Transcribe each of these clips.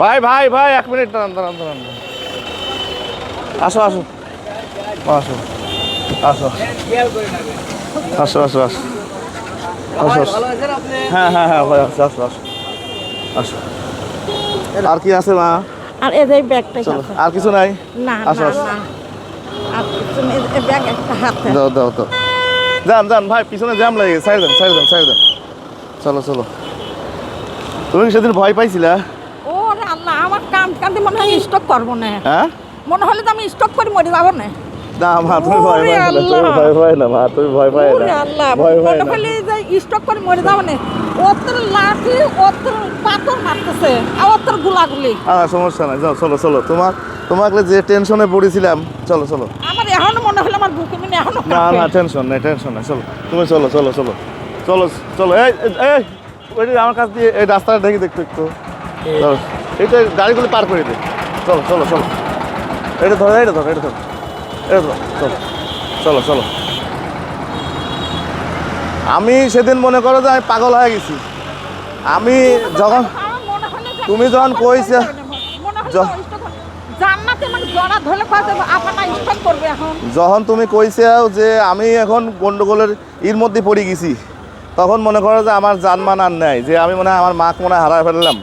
ভাই ভাই ভাই এক মিনিট দাঁড়ান দাঁড়ান দাঁড়ান। আসো আসো। আসো। আসো। আসো আসো আসো। আসো আসো। হ্যাঁ হ্যাঁ হ্যাঁ ভাই আসো আসো আসো। আসো। আর কি আছে মা? আর এদের ব্যাগটা আর কিছু নাই? না আসো, আসো। দাও দাও দাও। যান যান ভাই পিছনে জ্যাম লাগে। সাইড দেন সাইড দেন সাইড দেন। চলো চলো। তুমি সেদিন ভয় পাইছিলা? আল্লাহ আমার কাম কান্দি মনে হয় স্টক করব না। হ্যাঁ? মনে হলে তো আমি স্টক করে মরে যাব না। না মা তুমি ভয় ওরে পাই না তুমি ভয় পাই না মা তুমি ভয় পাই ওরে না আল্লাহ ভয় পাই না। হলে যে স্টক করে মরে যাব না। ওত্তর লাঠি ওত্তর পাথর মারতেছে আর ওত্তর গুলাগুলি। হ্যাঁ সমস্যা নাই যাও চলো চলো। তোমার তোমাকে যে টেনশনে পড়েছিলাম চলো চলো। আমার এখনও মনে হলো আমার বুকে মানে এখনও না না টেনশন নাই টেনশন নাই চলো। তুমি চলো চলো চলো। চলো চলো এই এই- এই আমার কাছ দিয়ে এই রাস্তাটা দেখি দেখতো একটু। চলো। এইটা গাড়িগুলো পার করে দে চলো চলো চলো। এটা ধরো এটা ধরো এটা ধরো। এটা ধরো চলো চলো চলো। আমি সেদিন মনে করো যে আমি পাগল হয়ে গেছি। আমি যখন তুমি যখন কইছে- যখন তুমি কইছাও যে আমি এখন গন্ডগোলের এর মধ্যে পড়ে গেছি তখন মনে করো যে আমার জানমান আর নাই যে আমি মনে হয় আমার মাকে মনে হয় হারায় ফেললাম।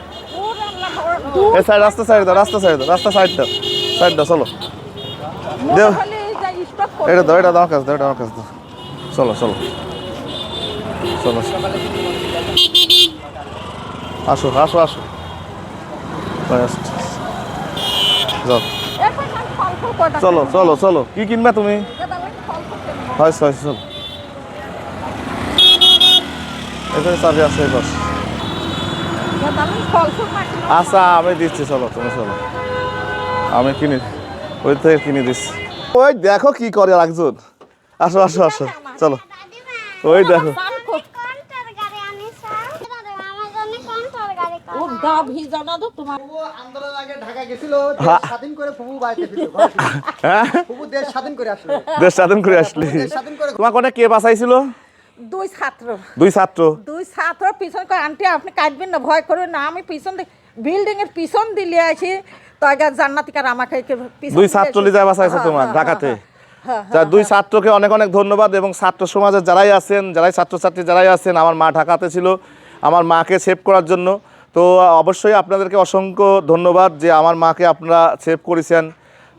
এই সাইড, রাস্তা সাইড দাও, রাস্তা সাইড দাও, রাস্তা সাইড দাও সাইড দাও, চলো। দেও। এটা দাও এটা দাও কাছে দাও, এটা আমার কাছে দাও। চলো চলো। চলো আসো আসো আসো। যাও। চলো চলো চলো। কি কিনবে তুমি? হয় চলো। এখানে চাবি আছে এবার আচ্ছা আমি দিচ্ছি চলো তুমি চলো। আমি কিনে ওই থেকে কিনে দিচ্ছি। ওই দেখো কি করে একজন। আসো আসো আসো চলো। ওই দেখো। হ্যাঁ? তোমাকে কে বাঁচাইছিল? দুই ছাত্র। দুই ছাত্র? দুই ছাত্র পিছন কয় আন্টি আপনি কাটবেন না ভয় করবেন না। আমি পিছন বিল্ডিং এর পিছন দিলে আছি তো আগে জান্নাতিকার আমাকে দুই ছাত্র লিজা বাঁচাইছে হ্যাঁ, তোমার হ্যাঁ, ঢাকাতে? হ্যাঁ, দুই ছাত্রকে অনেক অনেক ধন্যবাদ এবং ছাত্র সমাজের যারাই আছেন যারাই ছাত্রছাত্রী যারাই আছেন আমার মা ঢাকাতে ছিল আমার মাকে সেভ করার জন্য। তো অবশ্যই আপনাদেরকে অসংখ্য ধন্যবাদ যে আমার মাকে আপনারা সেভ করেছেন।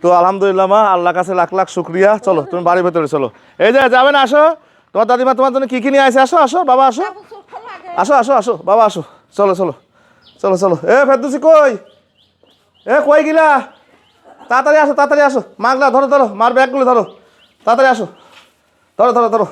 তো আলহামদুলিল্লাহ মা আল্লাহর কাছে লাখ লাখ শুক্রিয়া। চলো তুমি বাড়ির ভেতরে চলো। এই যে যাবেন আসো। তোমার দাদিমা তোমার জন্য কী কী নিয়ে আসে আসো আসো। বাবা আসো আসো আসো আসো বাবা আসো। চলো চলো চলো চলো। এ ফেরদুসি কই? এ কই গিলা? তাড়াতাড়ি আসো তাড়াতাড়ি আসো। মাগলা ধরো ধরো মার ব্যাগগুলো ধরো। তাড়াতাড়ি আসো। ধরো ধরো ধরো।